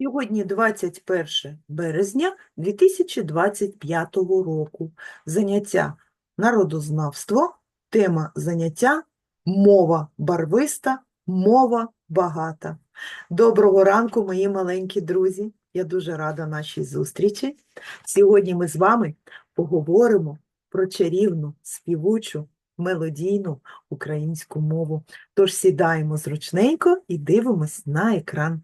Сьогодні 21 березня 2025 року. Заняття народознавство, тема заняття мова барвиста, мова багата. Доброго ранку, мої маленькі друзі. Я дуже рада нашій зустрічі. Сьогодні ми з вами поговоримо про чарівну, співучу, мелодійну українську мову. Тож сідаємо зручненько і дивимось на екран.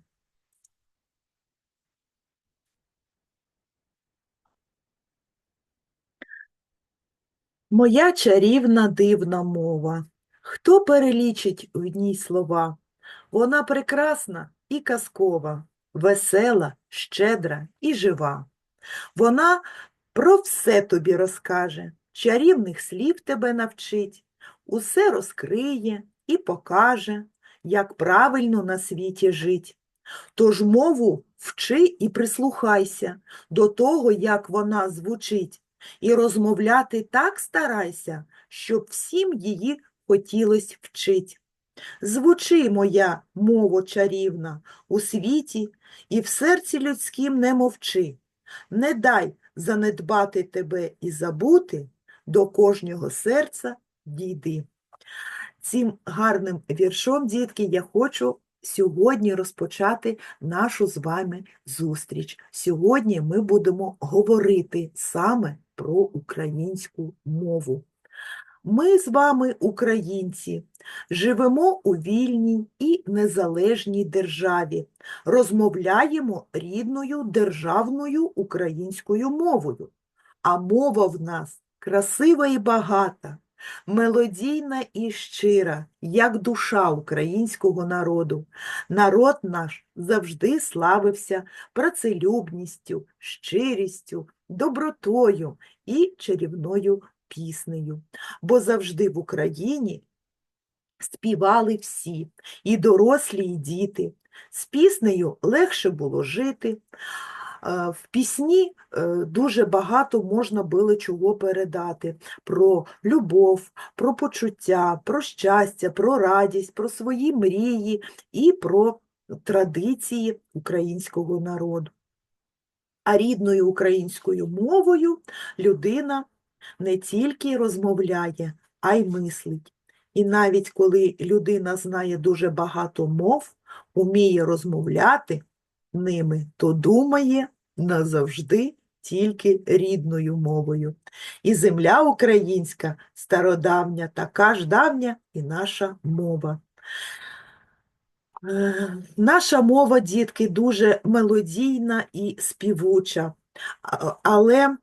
Моя чарівна дивна мова. Хто перелічить в ній слова? Вона прекрасна і казкова, весела, щедра і жива. Вона про все тобі розкаже, чарівних слів тебе навчить, усе розкриє і покаже, як правильно на світі жить. Тож мову вчи і прислухайся до того, як вона звучить, і розмовляти так старайся, щоб всім її хотілось вчить. Звучи, моя мово чарівна, у світі і в серці людським не мовчи. Не дай занедбати тебе і забути, до кожного серця дійди. Цим гарним віршом, дітки, я хочу сьогодні розпочати нашу з вами зустріч. Сьогодні ми будемо говорити саме про українську мову. Ми з вами, українці, живемо у вільній і незалежній державі, розмовляємо рідною державною українською мовою, а мова в нас красива і багата, мелодійна і щира, як душа українського народу. Народ наш завжди славився працелюбністю, щирістю, добротою і чарівною піснею, бо завжди в Україні співали всі, і дорослі, і діти. З піснею легше було жити. Е, В пісні е, дуже багато можна було чого передати про любов, про почуття, про щастя, про радість, про свої мрії і про традиції українського народу. А рідною українською мовою людина не тільки розмовляє, а й мислить. І навіть коли людина знає дуже багато мов, уміє розмовляти ними, то думає назавжди тільки рідною мовою. І земля українська стародавня, така ж давня і наша мова. Е, Наша мова, дітки, дуже мелодійна і співуча, але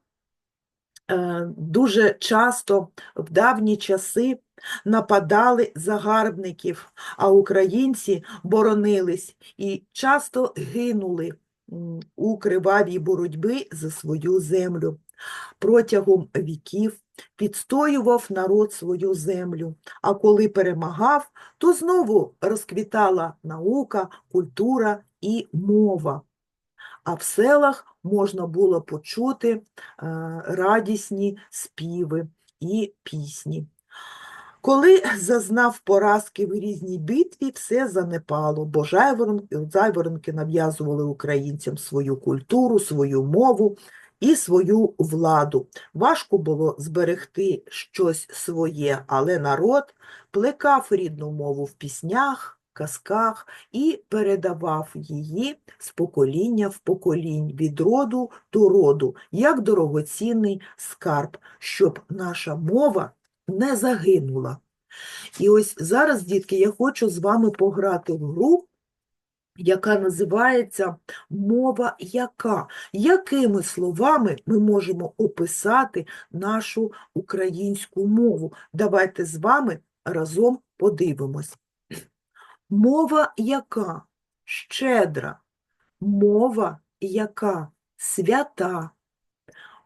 е, дуже часто в давні часи нападали загарбників, а українці боронились і часто гинули у кривавій боротьбі за свою землю. Протягом віків підстоював народ свою землю, а коли перемагав, то знову розквітала наука, культура і мова. А в селах можна було почути е, радісні співи і пісні. Коли зазнав поразки в різній битві, все занепало, бо зайворонки нав'язували українцям свою культуру, свою мову і свою владу. Важко було зберегти щось своє, але народ плекав рідну мову в піснях, казках і передавав її з покоління в поколінь, від роду до роду, як дорогоцінний скарб, щоб наша мова не загинула. І ось зараз, дітки, я хочу з вами пограти в гру, яка називається мова яка. Якими словами ми можемо описати нашу українську мову? Давайте з вами разом подивимось. Мова яка? Щедра. Мова яка? Свята.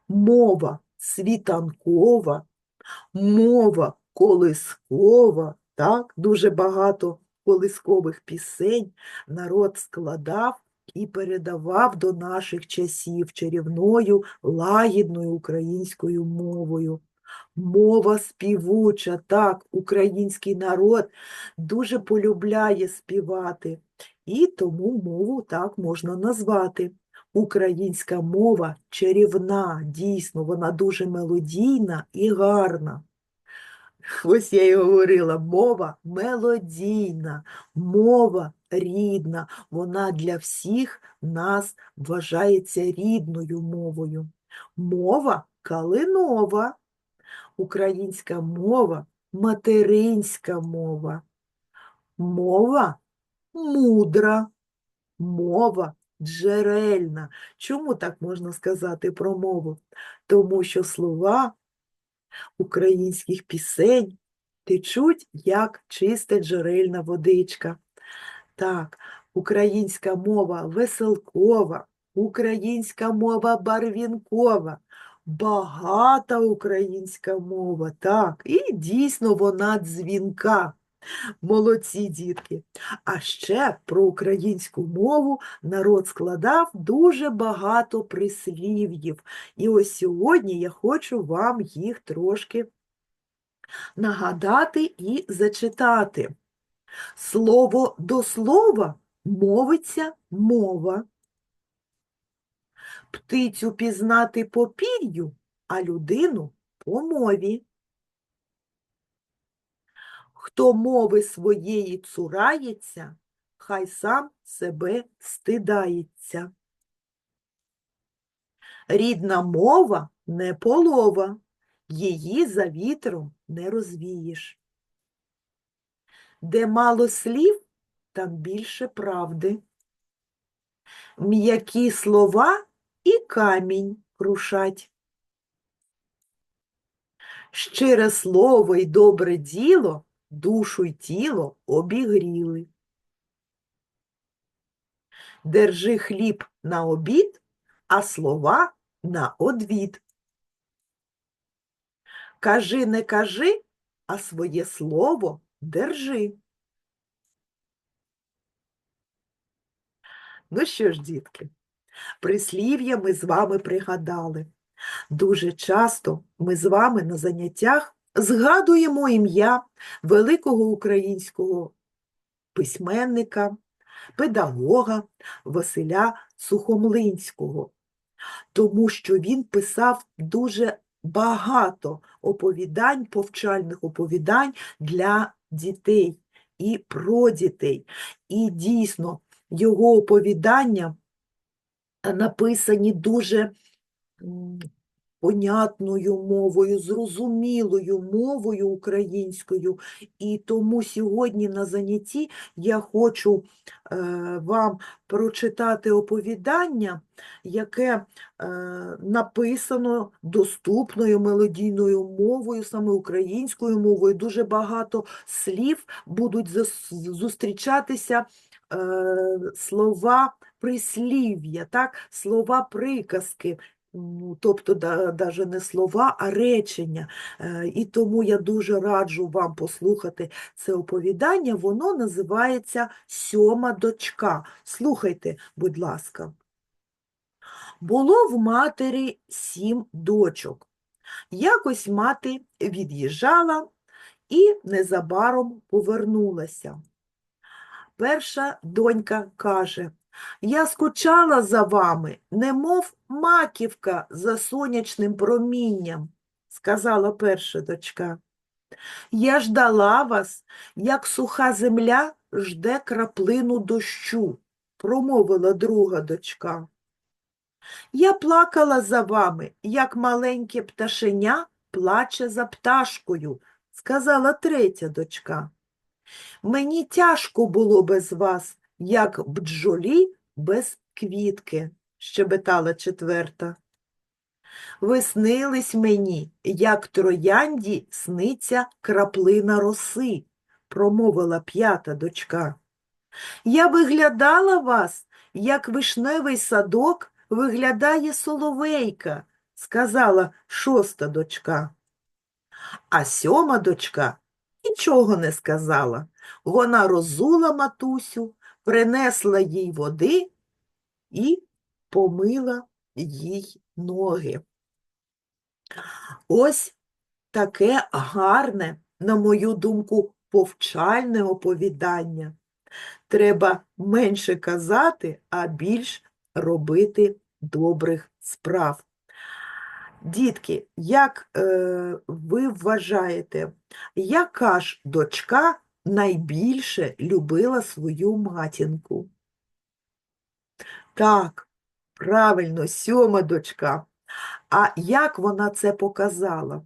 Мова світанкова. Мова колискова, так, дуже багато колискових пісень народ складав і передавав до наших часів чарівною, лагідною українською мовою. Мова співуча, так, український народ дуже полюбляє співати. І тому мову так можна назвати. Українська мова чарівна, дійсно, вона дуже мелодійна і гарна. Ось я і говорила, мова мелодійна, мова рідна, вона для всіх нас вважається рідною мовою. Мова калинова, українська мова материнська мова, мова мудра, мова джерельна. Чому так можна сказати про мову? Тому що слова українських пісень течуть, як чиста джерельна водичка. Так, українська мова веселкова, українська мова барвінкова, багата українська мова, так, і дійсно вона дзвінка. Молодці дітки. А ще про українську мову народ складав дуже багато прислів'їв. І ось сьогодні я хочу вам їх трошки нагадати і зачитати. Слово до слова мовиться мова. Птицю пізнати по пір'ю, а людину по мові. Хто мови своєї цурається, хай сам себе стидається. Рідна мова не полова, її за вітром не розвієш. Де мало слів, там більше правди. М'які слова і камінь крушать. Щире слово й добре діло душу й тіло обігріли. Держи хліб на обід, а слова на одвід. Кажи, не кажи, а своє слово держи. Ну що ж, дітки, прислів'я ми з вами пригадали. Дуже часто ми з вами на заняттях згадуємо ім'я великого українського письменника, педагога Василя Сухомлинського, тому що він писав дуже багато оповідань, повчальних оповідань для дітей і про дітей. І дійсно його оповідання написані дуже понятною мовою, зрозумілою мовою українською. І тому сьогодні на занятті я хочу е, вам прочитати оповідання, яке е, написано доступною мелодійною мовою, саме українською мовою. Дуже багато слів будуть зустрічатися е, слова прислів'я, так? слова приказки. Тобто навіть не слова, а речення. Е, І тому я дуже раджу вам послухати це оповідання. Воно називається Сьома дочка. Слухайте, будь ласка. Було в матері сім дочок. Якось мати від'їжджала і незабаром повернулася. Перша донька каже, я скучала за вами, немов маківка за сонячним промінням, сказала перша дочка. Я ждала вас, як суха земля жде краплину дощу, промовила друга дочка. Я плакала за вами, як маленьке пташеня плаче за пташкою, сказала третя дочка. Мені тяжко було без вас, як бджолі без квітки, щебетала четверта. Ви снились мені, як троянді сниться краплина роси, промовила п'ята дочка. Я виглядала вас, як вишневий садок виглядає соловейка, сказала шоста дочка. А сьома дочка нічого не сказала. Вона розула матусю, принесла їй води і помила їй ноги. Ось таке гарне, на мою думку, повчальне оповідання. Треба менше казати, а більш робити добрих справ. Дітки, як е, ви вважаєте, яка ж дочка найбільше любила свою матінку? Так, правильно, сьома дочка. А як вона це показала?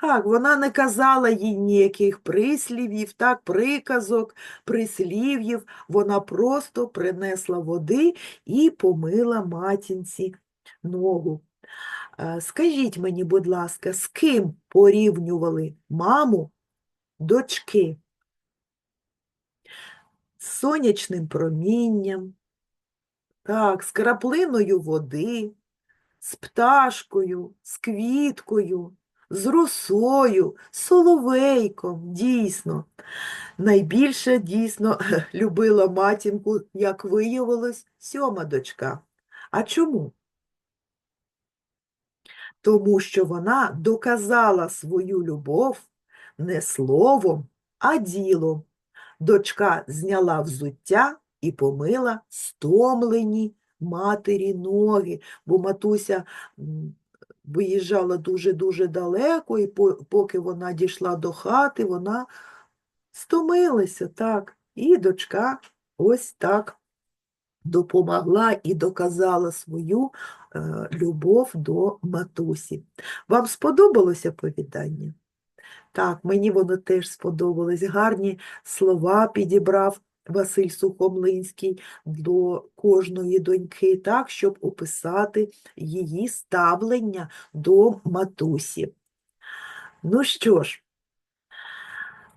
Так, вона не казала їй ніяких прислів'їв, так, приказок, прислів'їв. Вона просто принесла води і помила матінці ногу. Е, Скажіть мені, будь ласка, з ким порівнювали маму дочки? З сонячним промінням, так, з краплиною води, з пташкою, з квіткою, з росою, з соловейком, дійсно. Найбільше дійсно любила матінку, як виявилось, сьома дочка. А чому? Тому що вона доказала свою любов не словом, а ділом. Дочка зняла взуття і помила стомлені матері ноги, бо матуся виїжджала дуже-дуже далеко, і поки вона дійшла до хати, вона стомилася, так. І дочка ось так допомогла і доказала свою е, любов до матусі. Вам сподобалося повідання? Так, мені воно теж сподобалось. Гарні слова підібрав Василь Сухомлинський до кожної доньки, так, щоб описати її ставлення до матусі. Ну що ж,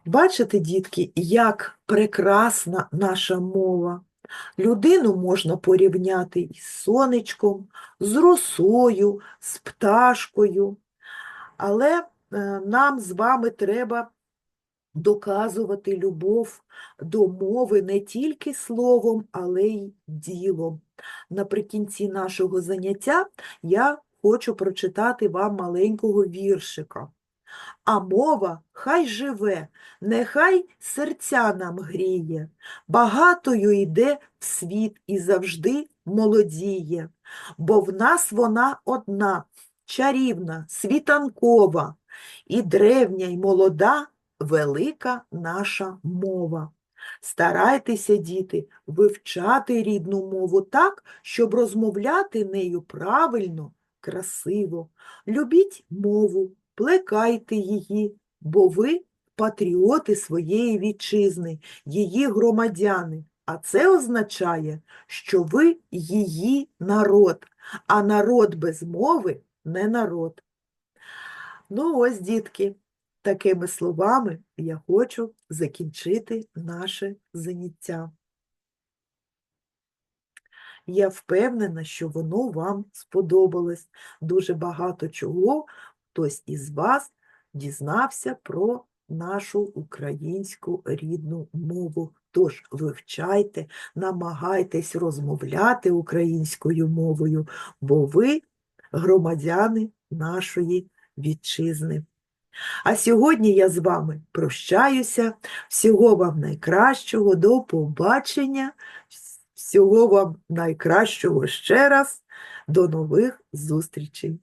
бачите, дітки, як прекрасна наша мова. Людину можна порівняти із сонечком, з росою, з пташкою. Але е, нам з вами треба доказувати любов до мови не тільки словом, але й ділом. Наприкінці нашого заняття я хочу прочитати вам маленького віршика. А мова хай живе, нехай серця нам гріє, багатою йде в світ і завжди молодіє, бо в нас вона одна, чарівна, світанкова, і древня, й молода, велика наша мова. Старайтеся, діти, вивчати рідну мову так, щоб розмовляти нею правильно, красиво. Любіть мову, плекайте її, бо ви патріоти своєї вітчизни, її громадяни. А це означає, що ви її народ, а народ без мови не народ. Ну ось, дітки, такими словами я хочу закінчити наше заняття. Я впевнена, що воно вам сподобалось. Дуже багато чого хтось із вас дізнався про нашу українську рідну мову. Тож вивчайте, намагайтесь розмовляти українською мовою, бо ви громадяни нашої вітчизни. А сьогодні я з вами прощаюся. Всього вам найкращого, до побачення, всього вам найкращого ще раз, до нових зустрічей.